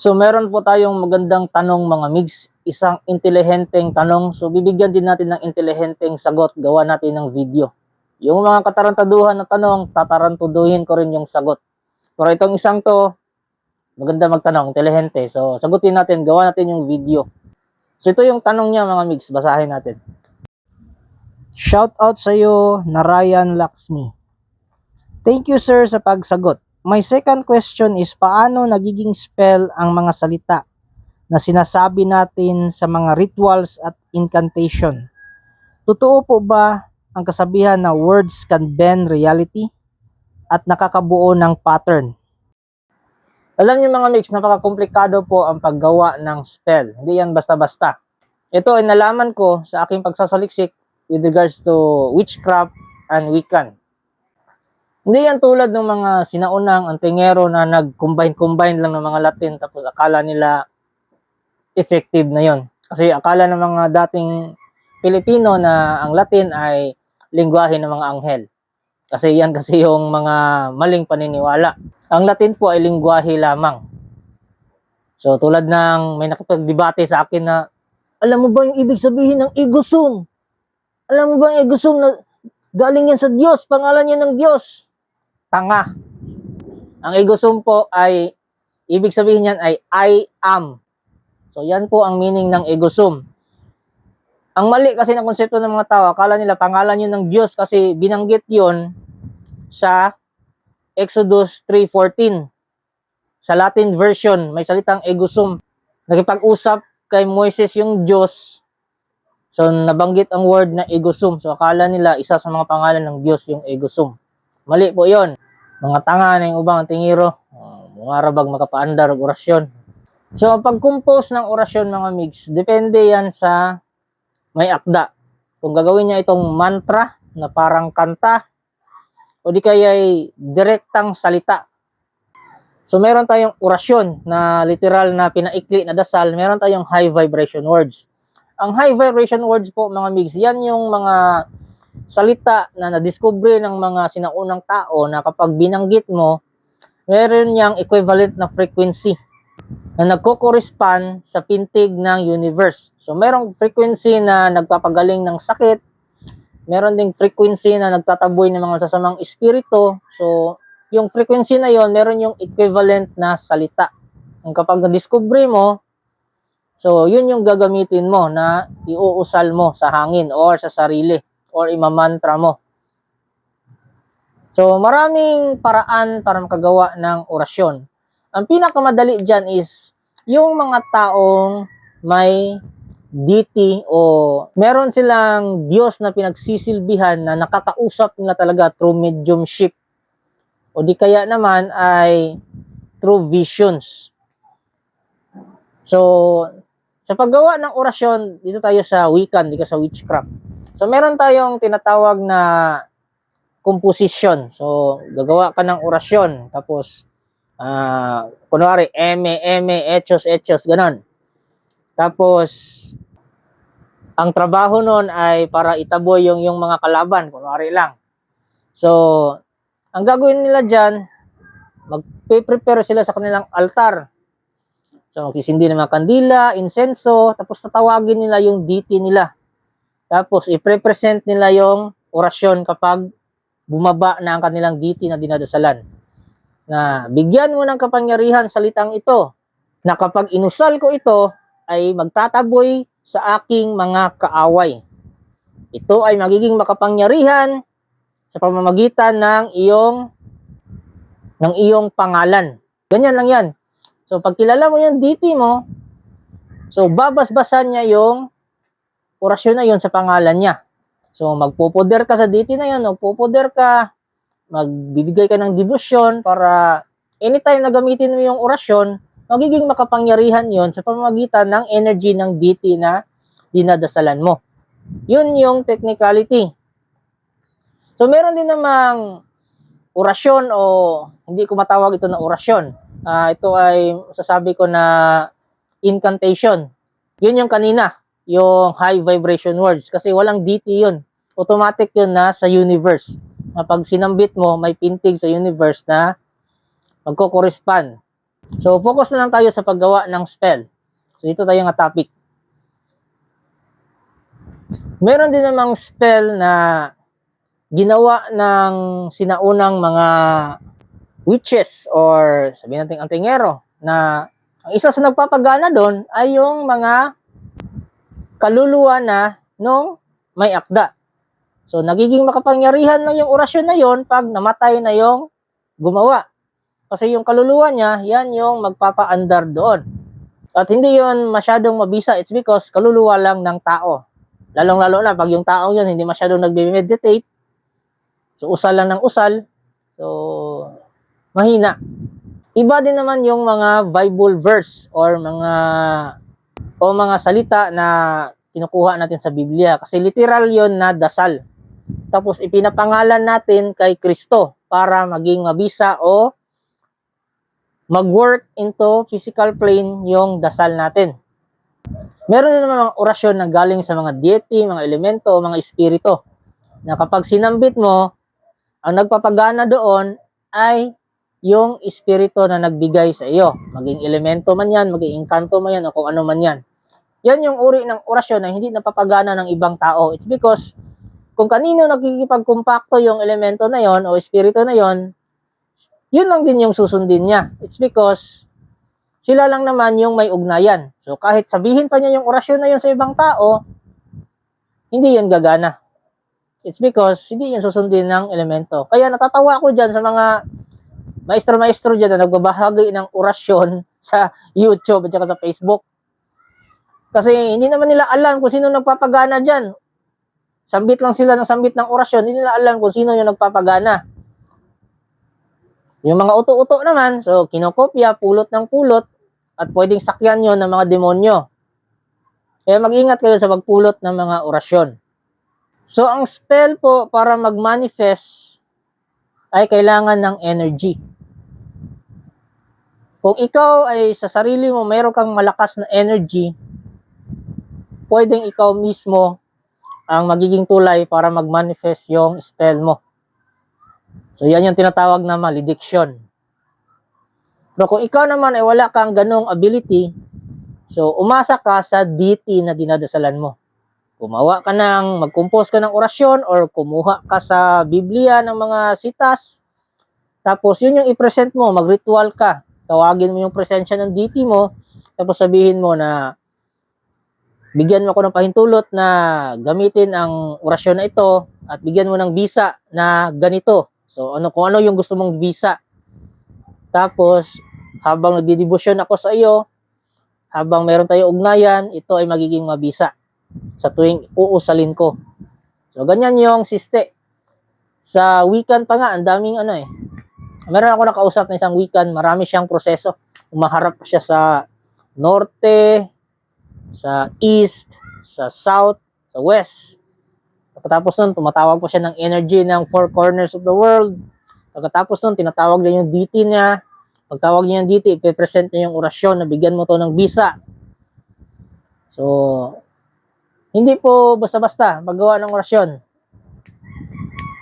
So meron po tayong magandang tanong mga migs, isang intelihenteng tanong. So bibigyan din natin ng intelihenteng sagot, gawa natin ng video. Yung mga katarantaduhan na tanong, tatarantuduhin ko rin yung sagot. Pero itong isang to, maganda magtanong, intelihente. So sagutin natin, gawa natin yung video. So ito yung tanong niya mga migs, basahin natin. Shout out sa iyo, Narayan Laxmi. Thank you sir sa pagsagot. My second question is paano nagiging spell ang mga salita na sinasabi natin sa mga rituals at incantation? Totoo po ba ang kasabihan na words can bend reality at nakakabuo ng pattern? Alam niyo mga mix, napaka-komplikado po ang paggawa ng spell. Hindi yan basta-basta. Ito ay nalaman ko sa aking pagsasaliksik with regards to witchcraft and Wiccan. Hindi yan tulad ng mga sinaunang antingero na nag-combine-combine lang ng mga Latin tapos akala nila effective na yon. Kasi akala ng mga dating Pilipino na ang Latin ay lingwahe ng mga anghel. Kasi yan kasi yung mga maling paniniwala. Ang Latin po ay lingwahe lamang. So tulad ng may nakipagdebate sa akin na alam mo ba yung ibig sabihin ng igusum? Alam mo ba yung igusum na galing yan sa Diyos, pangalan yan ng Diyos? Tanga. Ang egosum po ay, ibig sabihin yan ay I am. So yan po ang meaning ng egosum. Ang mali kasi ng konsepto ng mga tao, akala nila pangalan yun ng Diyos kasi binanggit yon sa Exodus 3.14. Sa Latin version, may salitang egosum. Nakipag-usap kay Moises yung Diyos. So nabanggit ang word na egosum. So akala nila isa sa mga pangalan ng Diyos yung egosum. Mali po yon. Mga tanga na yung ubang tingiro. Uh, mga rabag makapaandar og orasyon. So, ang pag-compose ng orasyon mga mix, depende yan sa may akda. Kung gagawin niya itong mantra na parang kanta, o di kaya ay direktang salita. So, meron tayong orasyon na literal na pinaikli na dasal, meron tayong high vibration words. Ang high vibration words po mga mix, yan yung mga salita na nadiskubre ng mga sinaunang tao na kapag binanggit mo, meron niyang equivalent na frequency na nagko-correspond sa pintig ng universe. So, merong frequency na nagpapagaling ng sakit, meron ding frequency na nagtataboy ng mga sasamang espiritu. So, yung frequency na yon meron yung equivalent na salita. Ang kapag na-discover mo, so yun yung gagamitin mo na iuusal mo sa hangin or sa sarili or imamantra mo. So, maraming paraan para makagawa ng orasyon. Ang pinakamadali dyan is yung mga taong may deity o meron silang Diyos na pinagsisilbihan na nakakausap nila talaga through mediumship. O di kaya naman ay through visions. So, sa paggawa ng orasyon, dito tayo sa Wiccan, di ka sa witchcraft. So, meron tayong tinatawag na composition. So, gagawa ka ng orasyon. Tapos, ah kunwari, eme, eme, echos, echos, ganon. Tapos, ang trabaho nun ay para itaboy yung, yung mga kalaban, kunwari lang. So, ang gagawin nila dyan, magpe-prepare sila sa kanilang altar. So, magsisindi ng mga kandila, insenso, tapos tatawagin nila yung deity nila. Tapos, i-present nila yung orasyon kapag bumaba na ang kanilang deity na dinadasalan. Na bigyan mo ng kapangyarihan salitang ito, na kapag inusal ko ito, ay magtataboy sa aking mga kaaway. Ito ay magiging makapangyarihan sa pamamagitan ng iyong ng iyong pangalan. Ganyan lang yan. So, pag kilala mo yung deity mo, so babasbasan niya yung orasyon na yon sa pangalan niya. So, magpupoder ka sa deity na yon, magpupoder ka, magbibigay ka ng devotion para anytime na gamitin mo yung orasyon, magiging makapangyarihan yon sa pamamagitan ng energy ng deity na dinadasalan mo. Yun yung technicality. So, meron din namang orasyon o hindi ko matawag ito na orasyon. Ah, ito ay sasabi ko na incantation. Yun yung kanina, yung high vibration words kasi walang DT yun. Automatic yun na sa universe. Na pag sinambit mo, may pintig sa universe na magko-correspond. So, focus na lang tayo sa paggawa ng spell. So, ito tayo nga topic. Meron din namang spell na ginawa ng sinaunang mga witches or sabihin natin antingero na ang isa sa nagpapagana doon ay yung mga kaluluwa na nung may akda. So, nagiging makapangyarihan na yung orasyon na yon pag namatay na yung gumawa. Kasi yung kaluluwa niya, yan yung magpapaandar doon. At hindi yon masyadong mabisa. It's because kaluluwa lang ng tao. Lalong-lalo na pag yung taong yun hindi masyadong nagbe-meditate. So, usal lang ng usal. So, mahina. Iba din naman yung mga Bible verse or mga o mga salita na kinukuha natin sa Biblia kasi literal yon na dasal. Tapos ipinapangalan natin kay Kristo para maging mabisa o mag-work into physical plane yung dasal natin. Meron din mga orasyon na galing sa mga deity, mga elemento, mga espiritu na kapag sinambit mo, ang nagpapagana doon ay yung espiritu na nagbigay sa iyo. Maging elemento man yan, maging engkanto man yan, o kung ano man yan. Yan yung uri ng orasyon na hindi napapagana ng ibang tao. It's because kung kanino nakikipagkumpakto yung elemento na yon o espiritu na yon, yun lang din yung susundin niya. It's because sila lang naman yung may ugnayan. So kahit sabihin pa niya yung orasyon na yon sa ibang tao, hindi yun gagana. It's because hindi yun susundin ng elemento. Kaya natatawa ako dyan sa mga maestro-maestro dyan na nagbabahagi ng orasyon sa YouTube at sa Facebook. Kasi hindi naman nila alam kung sino nagpapagana dyan. Sambit lang sila ng sambit ng orasyon, hindi nila alam kung sino yung nagpapagana. Yung mga uto-uto naman, so kinokopya, pulot ng pulot, at pwedeng sakyan yon ng mga demonyo. Kaya mag-ingat kayo sa pagpulot ng mga orasyon. So, ang spell po para mag-manifest ay kailangan ng energy. Kung ikaw ay sa sarili mo mayroon kang malakas na energy, pwedeng ikaw mismo ang magiging tulay para mag-manifest yung spell mo. So, yan yung tinatawag na malediction. Pero kung ikaw naman ay wala kang ganong ability, so umasa ka sa deity na dinadasalan mo. Kumawa ka ng, mag-compose ka ng orasyon or kumuha ka sa Biblia ng mga sitas. Tapos yun yung i-present mo, mag-ritual ka. Tawagin mo yung presensya ng deity mo. Tapos sabihin mo na bigyan mo ako ng pahintulot na gamitin ang orasyon na ito at bigyan mo ng visa na ganito. So ano kung ano yung gusto mong visa. Tapos habang nagdidibusyon ako sa iyo, habang meron tayo ugnayan, ito ay magiging mabisa sa tuwing uusalin ko. So, ganyan yung siste. Sa weekend pa nga, ang daming ano eh. Meron ako nakausap na isang weekend, marami siyang proseso. Umaharap siya sa norte, sa east, sa south, sa west. Pagkatapos nun, tumatawag po siya ng energy ng four corners of the world. Pagkatapos nun, tinatawag niya yung DT niya. Pagtawag niya yung DT, ipipresent niya yung orasyon na bigyan mo to ng visa. So, hindi po basta-basta magawa ng orasyon.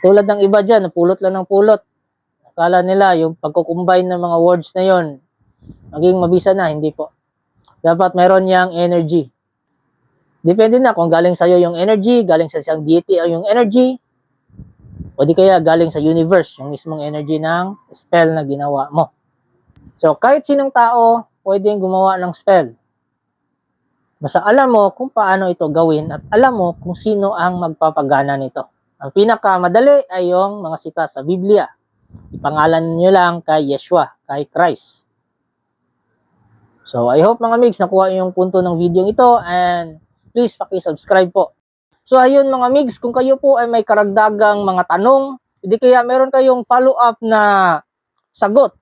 Tulad ng iba dyan, pulot lang ng pulot. Akala nila yung pagkukumbine ng mga words na yon maging mabisa na, hindi po. Dapat meron niyang energy. Depende na kung galing sa'yo yung energy, galing sa isang deity o yung energy, o di kaya galing sa universe, yung mismong energy ng spell na ginawa mo. So, kahit sinong tao, pwedeng gumawa ng spell. Basta alam mo kung paano ito gawin at alam mo kung sino ang magpapagana nito. Ang pinakamadali ay yung mga sita sa Biblia. Ipangalan nyo lang kay Yeshua, kay Christ. So, I hope mga migs, nakuha yung punto ng video ito and please paki-subscribe po. So ayun mga migs, kung kayo po ay may karagdagang mga tanong, hindi kaya meron kayong follow-up na sagot.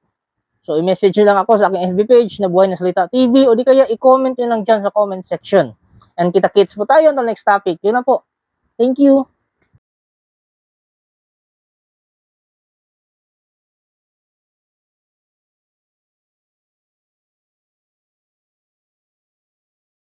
So i-message nyo lang ako sa aking FB page na Buhay na Salita TV o di kaya i-comment nyo lang dyan sa comment section. And kita-kits po tayo until next topic. Yun na po. Thank you.